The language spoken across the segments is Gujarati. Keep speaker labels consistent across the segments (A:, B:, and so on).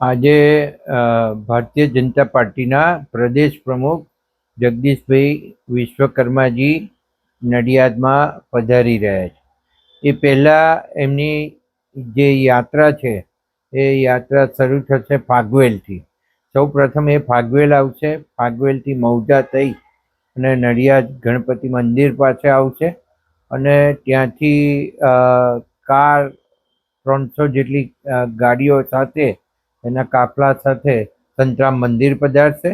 A: આજે ભારતીય જનતા પાર્ટીના પ્રદેશ પ્રમુખ જગદીશભાઈ વિશ્વકર્માજી નડિયાદમાં પધારી રહ્યા છે. એ પહેલાં એમની જે યાત્રા છે, એ યાત્રા શરૂ થશે ફાગવેલથી. સૌ પ્રથમ એ ફાગવેલ આવશે. ફાગવેલથી મૌજા થઈ અને નડિયાદ ગણપતિ મંદિર પાસે આવશે અને ત્યાંથી કાર ત્રણસો જેટલી ગાડીઓ સાથે એના કાફલા સાથે સંતરામ મંદિર પધારશે.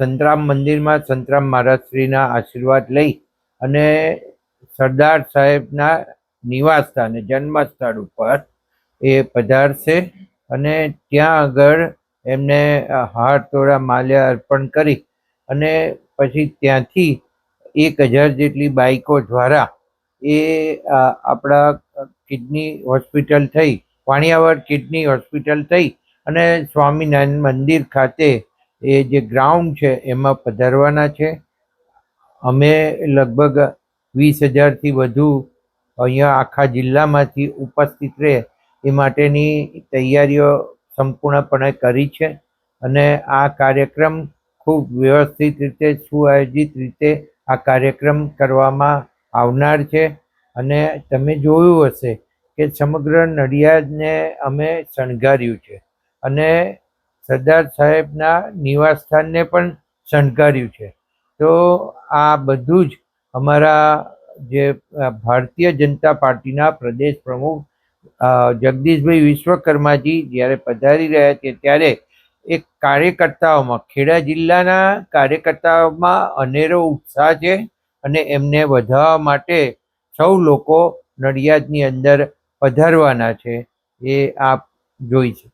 A: સંતરામ મંદિરમાં સંતરામ મહારાજશ્રીના આશીર્વાદ લઈ અને સરદાર સાહેબના નિવાસ સ્થાને જન્મસ્થળ ઉપર એ પધારશે અને ત્યાં આગળ એમને હાર તોડા માલ્યા અર્પણ કરી અને પછી ત્યાંથી એક હજાર જેટલી બાઇકો દ્વારા એ આપણા કિડની હોસ્પિટલ થઈ વાણિયાવર કિડની હોસ્પિટલ થઈ અને સ્વામિનારાયણ મંદિર ખાતે એ જે ગ્રાઉન્ડ છે, એમાં પધારવાના છે. અમે લગભગ વીસ હજારથી વધુ અહીંયા આખા જિલ્લામાંથી ઉપસ્થિત રહે એ માટેની તૈયારીઓ સંપૂર્ણપણે કરી છે અને આ કાર્યક્રમ ખૂબ વ્યવસ્થિત રીતે સુઆયોજિત રીતે આ કાર્યક્રમ કરવામાં આવનાર છે. અને તમે જોયું હશે કે સમગ્ર નડિયાદને અમે શણગાર્યું છે. અને સરદાર સાહેબના નિવાસસ્થાનને પણ શણગાર્યું છે. તો આ બધું જ અમારા જે ભારતીય જનતા પાર્ટીના પ્રદેશ પ્રમુખ જગદીશભાઈ વિશ્વકર્માજી જ્યારે પધારી રહ્યા છે ત્યારે એક કાર્યકર્તાઓમાં, ખેડા જિલ્લાના કાર્યકર્તાઓમાં અનેરો ઉત્સાહ છે અને એમને વધારવા માટે સૌ લોકો નડિયાદની અંદર પધારવાના છે. એ આપ જોઈ શકો.